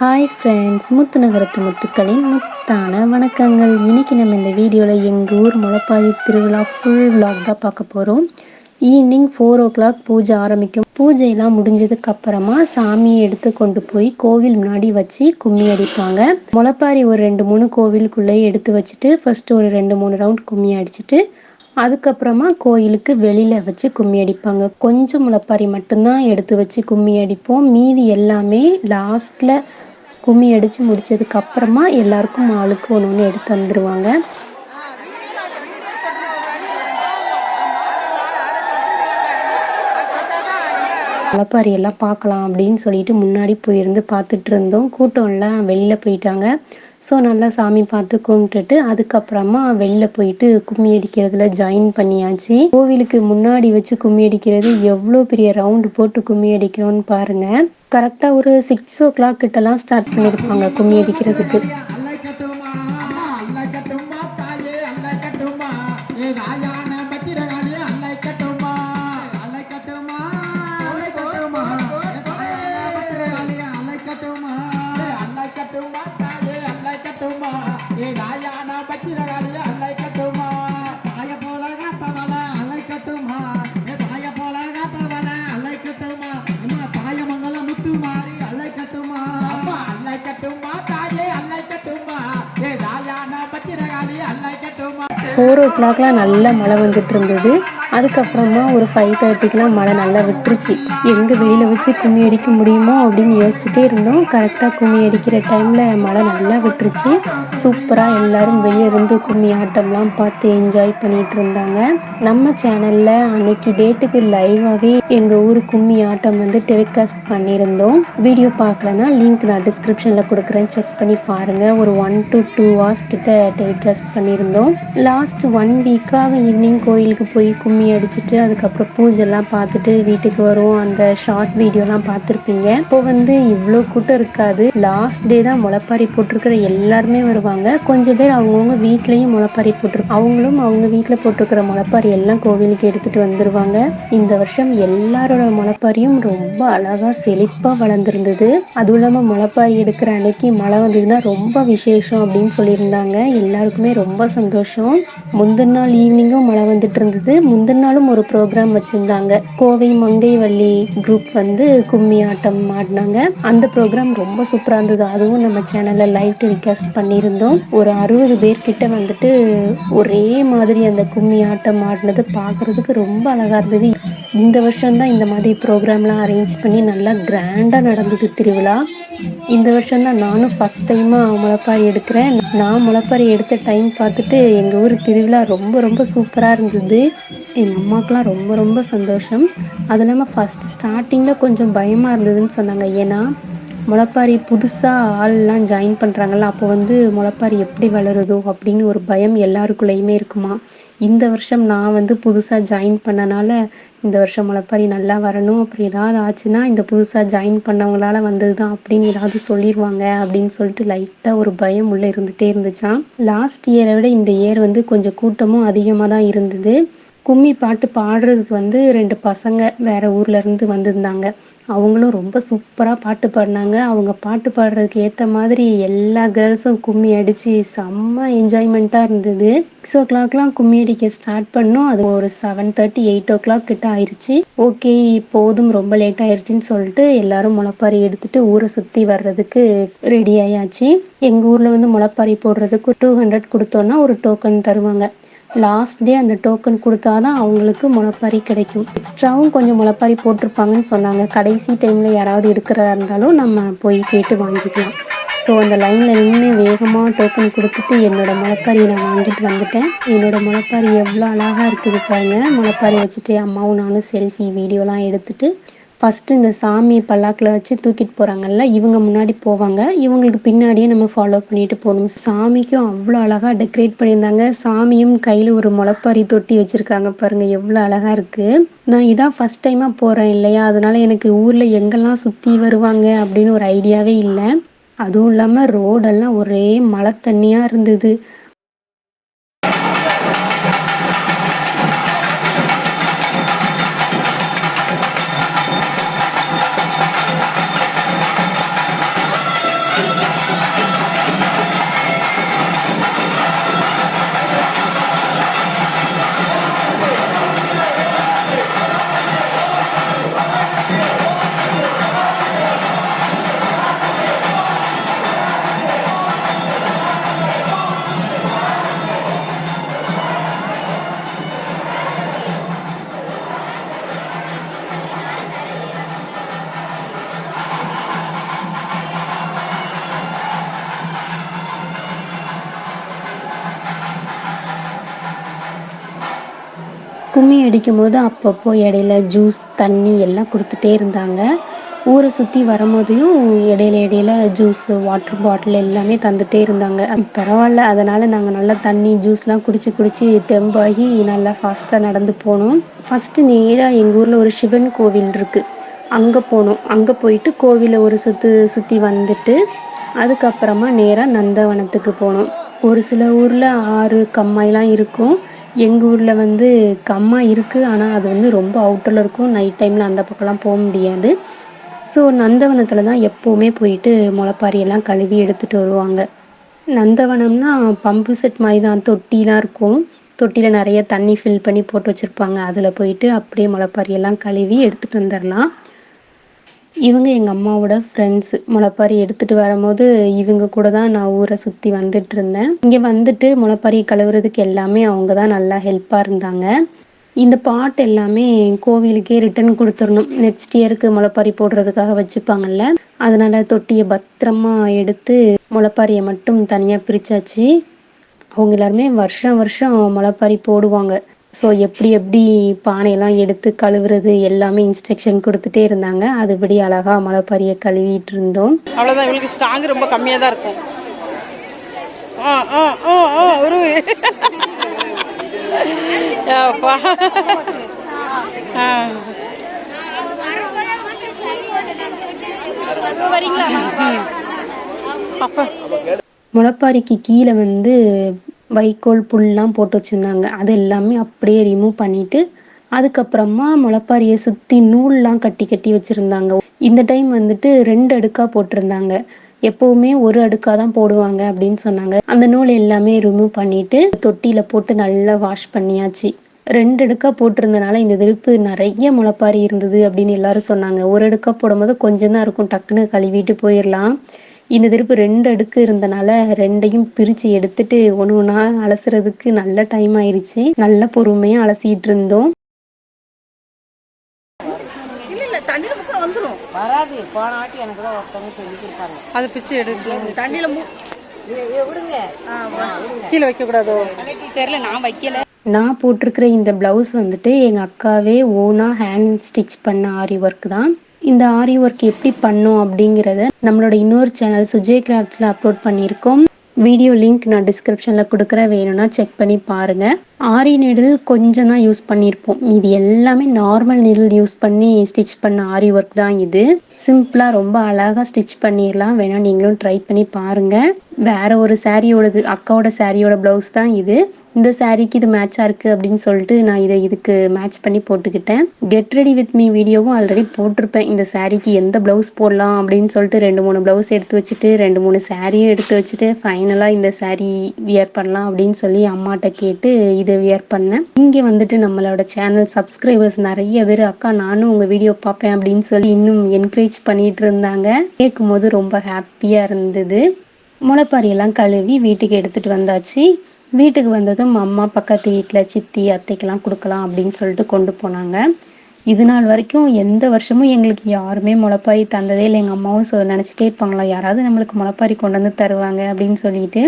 Hi friends முத்து நகரத்து முத்துக்களின் முத்தான வணக்கங்கள். இன்றைக்கி நம்ம இந்த வீடியோவில் எங்கள் ஊர் முளைப்பாதி திருவிழா ஃபுல் விளாக் தான் பார்க்க போகிறோம் ஈவினிங் ஃபோர் ஓ கிளாக் பூஜை ஆரம்பிக்கும். பூஜையெல்லாம் முடிஞ்சதுக்கு அப்புறமா சாமியை எடுத்து கொண்டு போய் கோவில் முன்னாடி வச்சு கும்மி அடிப்பாங்க. முளைப்பாரி ஒரு ரெண்டு மூணு கோவிலுக்குள்ளேயே எடுத்து வச்சுட்டு ஃபஸ்ட்டு ஒரு ரெண்டு மூணு ரவுண்ட் கும்மி அடிச்சுட்டு அதுக்கப்புறமா கோயிலுக்கு வெளியில் வச்சு கும்மி அடிப்பாங்க. கொஞ்சம் முளைப்பாரி மட்டும்தான் எடுத்து வச்சு கும்மி அடிப்போம். மீதி எல்லாமே லாஸ்ட்டில் கும்மி அடிச்சு முடிச்சதுக்கு அப்புறமா எல்லாருக்கும் ஆளுக்கு ஒன்று ஒன்று எடுத்து தந்துடுவாங்க முளைப்பாரி எல்லாம் பார்க்கலாம் அப்படின்னு சொல்லிட்டு முன்னாடி போயிருந்து பார்த்துட்டு இருந்தோம். கூட்டம் எல்லாம் வெளியில போயிட்டாங்க. ஸோ நல்லா சாமி பார்த்து கும்பிட்டுட்டு அதுக்கப்புறமா வெளில போயிட்டு கும்மி அடிக்கிறதுல ஜாயின் பண்ணியாச்சு. கோவிலுக்கு முன்னாடி வச்சு கும்மி அடிக்கிறது எவ்வளோ பெரிய ரவுண்டு போட்டு கும்மி அடிக்கிறோன்னு பாருங்கள் கரெக்டாக ஒரு சிக்ஸ் ஓ கிளாக் கிட்டலாம் ஸ்டார்ட் பண்ணியிருப்பாங்க கும்மி அடிக்கிறதுக்கு. ஃபோர் ஓ கிளாக்லாம் நல்லா மழை வந்துட்டு இருந்தது. அதுக்கப்புறமா ஒரு ஃபைவ் தேர்ட்டிக்கெலாம் மழை நல்லா விட்டுருச்சு. எங்கே வெளியில் வச்சு கும்மி அடிக்க முடியுமோ அப்படின்னு யோசிச்சுட்டே இருந்தோம். கரெக்டாக கும்மி அடிக்கிற டைமில் மழை நல்லா விட்டுருச்சு. சூப்பராக எல்லாரும் வெளியே இருந்து கும்மி ஆட்டம்லாம் பார்த்து என்ஜாய் பண்ணிகிட்டு இருந்தாங்க. நம்ம சேனலில் அன்னைக்கு டேட்டுக்கு லைவாகவே எங்கள் ஊர் கும்மி ஆட்டம் வந்து டெலிகாஸ்ட் பண்ணியிருந்தோம். வீடியோ பார்க்கலனா லிங்க் நான் டிஸ்கிரிப்ஷனில் கொடுக்குறேன். செக் பண்ணி பாருங்கள் ஒரு ஒன் டு டூ ஹவர்ஸ் கிட்ட டெலிகாஸ்ட் பண்ணியிருந்தோம். லாஸ்ட் ஒன் வீக்காக ஈவினிங் கோயிலுக்கு போய் கும்மி அடிச்சுட்டு அதுக்கப்புறம் பூஜைலாம் பார்த்துட்டு வீட்டுக்கு வருவோம். அந்த ஷார்ட் வீடியோலாம் பார்த்துருப்பீங்க. இப்போ வந்து இவ்வளோ கூட்டம் இருக்காது. லாஸ்ட் டே தான் முளைப்பாரி போட்டிருக்கிற எல்லாருமே வருவாங்க. கொஞ்சம் பேர் அவங்கவுங்க வீட்லேயும் முளைப்பாரி போட்டிரு அவங்களும் அவங்க வீட்டில் போட்டிருக்கிற முளைப்பாரி எல்லாம் கோவிலுக்கு எடுத்துகிட்டு வந்துடுவாங்க இந்த வருஷம் எல்லாரோட முளைப்பாரியும் ரொம்ப அழகாக செழிப்பாக வளர்ந்துருந்தது. அதுவும் இல்லாமல் முளைப்பாரி எடுக்கிற அன்னைக்கு மழை வந்ததுன்னா ரொம்ப விசேஷம் அப்படின்னு சொல்லியிருந்தாங்க. எல்லாருக்குமே ரொம்ப சந்தோஷம். முந்தின நாள் ஈவினிங்கும் மழை வந்துட்டு இருந்தது. முந்தின இருந்தாலும் ஒரு ப்ரோக்ராம் வச்சுருந்தாங்க. கோவை மங்கைவள்ளி குரூப் வந்து கும்மி ஆட்டம் ஆடினாங்க. அந்த ப்ரோக்ராம் ரொம்ப சூப்பராக இருந்தது. அதுவும் நம்ம சேனலில் லைவ் டெலிகாஸ்ட் பண்ணியிருந்தோம். ஒரு அறுபது பேர்கிட்ட வந்துட்டு ஒரே மாதிரி அந்த கும்மி ஆட்டம் ஆடினது பார்க்குறதுக்கு ரொம்ப அழகாக இருந்தது. இந்த வருஷம்தான் இந்த மாதிரி ப்ரோக்ராம்லாம் அரேஞ்ச் பண்ணி நல்லா கிராண்டாக நடந்தது திருவிழா. இந்த வருஷம் தான் நானும் ஃபஸ்ட் டைமாக முளைப்பாரி எடுக்கிறேன். நான் முளைப்பாரி எடுத்த டைம் பார்த்துட்டு எங்கள் ஊர் திருவிழா ரொம்ப ரொம்ப சூப்பராக இருந்தது. எங்கள் அம்மாவுக்குலாம் ரொம்ப ரொம்ப சந்தோஷம். அதுவும் இல்லாமல் ஃபஸ்ட்டு ஸ்டார்டிங்கில் கொஞ்சம் பயமாக இருந்ததுன்னு சொன்னாங்க. ஏன்னா முளைப்பாரி புதுசாக ஆள்லாம் ஜாயின் பண்ணுறாங்கல்ல அப்போ வந்து முளைப்பாரி எப்படி வளருதோ அப்படின்னு ஒரு பயம் எல்லாருக்குள்ளேயுமே இருக்குமா? இந்த வருஷம் நான் வந்து புதுசாக ஜாயின் பண்ணனால இந்த வருஷம் முளைப்பாரி நல்லா வரணும் அப்புறம் ஏதாவது ஆச்சுன்னா இந்த புதுசாக ஜாயின் பண்ணவங்களால வந்தது தான் அப்படின்னு ஏதாவது சொல்லிடுவாங்க அப்படின்னு சொல்லிட்டு லைட்டாக ஒரு பயம் உள்ளே இருந்துகிட்டே இருந்துச்சாம். லாஸ்ட் இயரை விட இந்த இயர் வந்து கொஞ்சம் கூட்டமும் அதிகமாக தான் இருந்தது. கும்மி பாட்டு பாடுறதுக்கு வந்து ரெண்டு பசங்க வேற ஊர்ல இருந்து வந்திருந்தாங்க. அவங்களும் ரொம்ப சூப்பராக பாட்டு பாடினாங்க. அவங்க பாட்டு பாடுறதுக்கு ஏற்ற மாதிரி எல்லா கேர்ள்ஸும் கும்மி அடித்து செம்ம என்ஜாய்மெண்ட்டாக இருந்தது. சிக்ஸ் ஓ கிளாக்லாம் கும்மி அடிக்க ஸ்டார்ட் பண்ணோம். அது ஒரு seven thirty eight o'clock கிட்ட ஆயிடுச்சு ஓகே போதும் ரொம்ப லேட் ஆயிடுச்சுன்னு சொல்லிட்டு எல்லாரும் முளைப்பாரி எடுத்துட்டு ஊரை சுற்றி வர்றதுக்கு ரெடி ஆயாச்சு. எங்கள் ஊரில் வந்து முளைப்பாரி போடுறதுக்கு டூ ஹண்ட்ரட் கொடுத்தோன்னா ஒரு டோக்கன் தருவாங்க. லாஸ்ட் டே அந்த டோக்கன் கொடுத்தாதான் அவங்களுக்கு முளைப்பாரி கிடைக்கும். எக்ஸ்ட்ராவும் கொஞ்சம் முளைப்பாரி போட்டிருப்பாங்கன்னு சொன்னாங்க. கடைசி டைமில் யாராவது எடுக்கிறதா இருந்தாலும் நம்ம போய் கேட்டு வாங்கிக்கலாம். ஸோ அந்த லைனில் நின்று வேகமாக டோக்கன் கொடுத்துட்டு என்னோடய முளைப்பாரி நான் வாங்கிட்டு வந்துட்டேன். என்னோடய முளைப்பாரி எவ்வளோ அழகாக இருக்குது பாருங்கள் முளைப்பாரி வச்சுட்டு அம்மாவும் நானும் செல்ஃபி வீடியோலாம் எடுத்துகிட்டு ஃபஸ்ட்டு இந்த சாமி பல்லாக்கில் வச்சு தூக்கிட்டு போகிறாங்கல்ல இவங்க முன்னாடி போவாங்க. இவங்களுக்கு பின்னாடியே நம்ம ஃபாலோ பண்ணிட்டு போகணும். சாமிக்கும் அவ்வளோ அழகாக டெக்கரேட் பண்ணியிருந்தாங்க. சாமியும் கையில் ஒரு முளைப்பாரி தொட்டி வச்சுருக்காங்க பாருங்கள் எவ்வளோ அழகாக இருக்குது நான் இதான் ஃபஸ்ட் டைமாக போகிறேன் இல்லையா? அதனால் எனக்கு ஊரில் எங்கெல்லாம் சுற்றி வருவாங்க அப்படின்னு ஒரு ஐடியாவே இல்லை. அதுவும் இல்லாமல் ரோடெல்லாம் ஒரே மழை தண்ணியாக இருந்தது. கும்மி அடிக்கும் போது அப்பப்போ இடையில ஜூஸ் தண்ணி எல்லாம் கொடுத்துட்டே இருந்தாங்க. ஊரை சுற்றி வரும்போதையும் இடையில இடையில ஜூஸு வாட்டர் பாட்டில் எல்லாமே தந்துகிட்டே இருந்தாங்க. பரவாயில்ல அதனால் நாங்கள் நல்லா தண்ணி ஜூஸ்லாம் குடிச்சு குடிச்சு தெம்பாகி நல்லா ஃபாஸ்ட்டாக நடந்து போனோம். ஃபஸ்ட்டு நேராக எங்கள் ஊரில் ஒரு சிவன் கோவில் இருக்குது அங்கே போனோம். அங்கே போயிட்டு கோவிலை ஒரு சுற்று சுற்றி வந்துட்டு அதுக்கப்புறமா நேராக நந்தவனத்துக்கு போனோம். ஒரு சில ஊரில் ஆறு கம்மாயெலாம் இருக்கும். எங்கள் ஊரில் வந்து கம்மா இருக்குது ஆனால் அது வந்து ரொம்ப அவுட்டரில் இருக்கும். நைட் டைமில் அந்த பக்கம்லாம் போக முடியாது. ஸோ நந்தவனத்தில் தான் எப்போவுமே போயிட்டு முளைப்பாரியெல்லாம் கழுவி எடுத்துகிட்டு வருவாங்க. நந்தவனம்னா பம்பு செட் மாதிரி தான் தொட்டிலாம் இருக்கும். தொட்டியில் நிறைய தண்ணி ஃபில் பண்ணி போட்டு வச்சுருப்பாங்க. அதில் போயிட்டு அப்படியே முளைப்பாரியெல்லாம் கழுவி எடுத்துகிட்டு வந்துடலாம். இவங்க எங்கள் அம்மாவோட ஃப்ரெண்ட்ஸு முளைப்பாரி எடுத்துகிட்டு வரும்போது இவங்க கூட தான் நான் ஊரை சுற்றி வந்துட்டு இருந்தேன். இங்கே வந்துட்டு முளைப்பாரி கழுவுறதுக்கு எல்லாமே அவங்க தான் நல்லா ஹெல்ப்பாக இருந்தாங்க. இந்த பாட் எல்லாமே கோவிலுக்கே ரிட்டர்ன் கொடுத்துடணும். நெக்ஸ்ட் இயருக்கு முளைப்பாரி போடுறதுக்காக வச்சுப்பாங்கல்ல. அதனால தொட்டியை பத்திரமா எடுத்து முளைப்பாரியை மட்டும் தனியாக பிரித்தாச்சு அவங்க எல்லாருமே வருஷம் வருஷம் முளைப்பாரி போடுவாங்க. ஸோ எப்படி எப்படி பானையெல்லாம் எடுத்து கழுவுறது எல்லாமே இன்ஸ்ட்ரக்ஷன் கொடுத்துட்டே இருந்தாங்க. அதுபடி அழகாக முளைப்பாரியை கழுவிட்டு இருந்தோம். அவ்வளோதான் இவளுக்கு ஸ்ட்ராங் ரொம்ப கம்மியாக தான் இருக்கும். ஆ ஆ ஆ ஆ ஒரு அப்பா ஆ. அப்பா. முளைப்பாரிக்கு கீழே வந்து வைக்கோல் புல்லாம் போட்டு வச்சுருந்தாங்க. அது எல்லாமே அப்படியே ரிமூவ் பண்ணிவிட்டு அதுக்கப்புறமா முளைப்பாரியை சுற்றி நூல்லாம் கட்டி கட்டி வச்சுருந்தாங்க. இந்த டைம் வந்துட்டு ரெண்டு அடுக்காக போட்டிருந்தாங்க. எப்போவுமே ஒரு அடுக்காக தான் போடுவாங்க அப்படின்னு சொன்னாங்க. அந்த நூல் எல்லாமே ரிமூவ் பண்ணிவிட்டு தொட்டியில் போட்டு நல்லா வாஷ் பண்ணியாச்சு. ரெண்டு அடுக்காக போட்டிருந்தனால இந்த திருப்பு நிறைய முளைப்பாரி இருந்தது அப்படின்னு எல்லாரும் சொன்னாங்க. ஒரு அடுக்காக போடும்போது கொஞ்சம் தான் இருக்கும். டக்குன்னு கழுவிட்டு போயிடலாம். இந்த திருப்பு ரெண்டு அடுக்கு இருந்தனால ரெண்டையும் பிரித்து எடுத்துட்டு ஒன்று ஒன்றா அலசுறதுக்கு நல்ல டைம் ஆயிடுச்சு நல்ல பொறுமையாக அலசிட்டு இருந்தோம். வராது. போன வாட்டி எனக்கு கூட ஒருத்தவங்க சொல்லி கொடுப்பாங்க அது பிச்சு எடுத்து தண்ணியில மூ ஏ- ஏ, விடுங்க. கீழே வைக்கக்கூடாதோ தெரியல நான் வைக்கல. நான் போட்டிருக்கிற இந்த ப்ளவுஸ் வந்துட்டு எங்கள் அக்காவே ஓனாக ஹேண்ட் ஸ்டிச் பண்ண ஆரி ஒர்க் தான். இந்த ஆரி ஒர்க் எப்படி பண்ணும் அப்படிங்கிறத நம்மளோட இன்னொரு சேனல் சுஜய் கிராஃப்ட்ஸில் அப்லோட் பண்ணியிருக்கோம். வீடியோ லிங்க் நான் டிஸ்கிரிப்ஷனில் கொடுக்குறேன். வேணும்னா செக் பண்ணி பாருங்கள் ஆரி நெடில் கொஞ்சம் தான் யூஸ் பண்ணியிருப்போம் இது எல்லாமே நார்மல் நெடில் யூஸ் பண்ணி ஸ்டிச் பண்ண ஆரி ஒர்க் தான் இது. சிம்பிளாக ரொம்ப அழகாக ஸ்டிச் பண்ணிடலாம் வேணால் நீங்களும் ட்ரை பண்ணி பாருங்கள் வேறு ஒரு சாரியோடது அக்காவோட சாரியோட ப்ளவுஸ் தான் இது. இந்த சாரிக்கு இது மேட்சாக இருக்குது அப்படின்னு சொல்லிட்டு நான் இதை இதுக்கு மேட்ச் பண்ணி போட்டுக்கிட்டேன். கெட் ரெடி வித் மீ வீடியோவும் ஆல்ரெடி போட்டிருப்பேன். இந்த சாரிக்கு எந்த ப்ளவுஸ் போடலாம் அப்படின்னு சொல்லிட்டு ரெண்டு மூணு ப்ளவுஸ் எடுத்து வச்சுட்டு ரெண்டு மூணு சாரியும் எடுத்து வச்சுட்டு ஃபைனலாக இந்த சாரி வியர் பண்ணலாம் அப்படின்னு சொல்லி அம்மாட்ட கேட்டு இது வியர் பண்ணேன் இங்கே வந்துட்டு நம்மளோட சேனல் சப்ஸ்கிரைபர்ஸ் நிறைய பேர் அக்கா நானும் உங்கள் வீடியோ பார்ப்பேன் அப்படின்னு சொல்லி இன்னும் என்கரேஜ் பண்ணிட்டு இருந்தாங்க. கேட்கும்போது ரொம்ப ஹாப்பியாக இருந்தது. முளைப்பாரியெல்லாம் கழுவி வீட்டுக்கு எடுத்துகிட்டு வந்தாச்சு. வீட்டுக்கு வந்ததும் அம்மா பக்கத்து வீட்டில் சித்தி அத்தைக்கெல்லாம் கொடுக்கலாம் அப்படின்னு சொல்லிட்டு கொண்டு போனாங்க. இது நாள் வரைக்கும் எந்த வருஷமும் எங்களுக்கு யாருமே முளைப்பாரி தந்ததே இல்லை. எங்கள் அம்மாவும் சொ நினச்சிட்டே இருப்பாங்களா யாராவது நம்மளுக்கு முளைப்பாரி கொண்டு வந்து தருவாங்க அப்படின்னு சொல்லிட்டு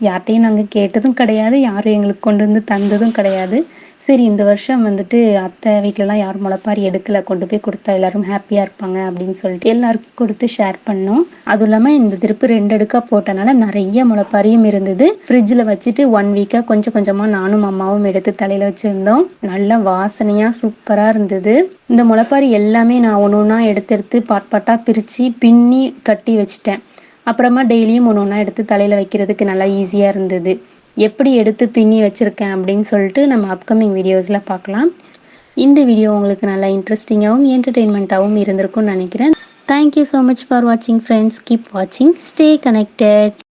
யார்கிட்டையும் நாங்கள் கேட்டதும் கிடையாது யாரும் எங்களுக்கு கொண்டு வந்து தந்ததும் கிடையாது. சரி இந்த வருஷம் வந்துட்டு அத்தை வீட்டிலலாம் யாரும் முளைப்பாரி எடுக்கலை கொண்டு போய் கொடுத்தா எல்லாரும் ஹாப்பியாக இருப்பாங்க அப்படின்னு சொல்லிட்டு எல்லாருக்கும் கொடுத்து ஷேர் பண்ணோம். அதுவும் இல்லாமல் இந்த திருப்பு ரெண்டு அடுக்காக போட்டனால நிறைய முளைப்பாரியும் இருந்தது. ஃப்ரிட்ஜில் வச்சுட்டு ஒன் வீக்காக கொஞ்சம் கொஞ்சமாக நானும் அம்மாவும் எடுத்து தலையில் வச்சுருந்தோம். நல்லா வாசனையாக சூப்பராக இருந்தது. இந்த முளைப்பாரி எல்லாமே நான் ஒன்று ஒன்றா எடுத்து எடுத்து பாட் பாட்டாக பிரித்து பின்னி கட்டி வச்சுட்டேன். அப்புறமா டெய்லியும் ஒன்று ஒன்றா எடுத்து தலையில் வைக்கிறதுக்கு நல்லா ஈஸியாக இருந்தது. எப்படி எடுத்து பின்னி வச்சுருக்கேன் அப்படின்னு சொல்லிட்டு நம்ம அப்கமிங் வீடியோஸில் பார்க்கலாம். இந்த வீடியோ உங்களுக்கு நல்லா இன்ட்ரெஸ்டிங்காகவும் என்டர்டெயின்மெண்ட்டாகவும் இருந்திருக்கும்னு நினைக்கிறேன். தேங்க்யூ ஸோ மச் ஃபார் வாட்சிங் ஃப்ரெண்ட்ஸ் கீப் வாட்சிங் ஸ்டே கனெக்டட்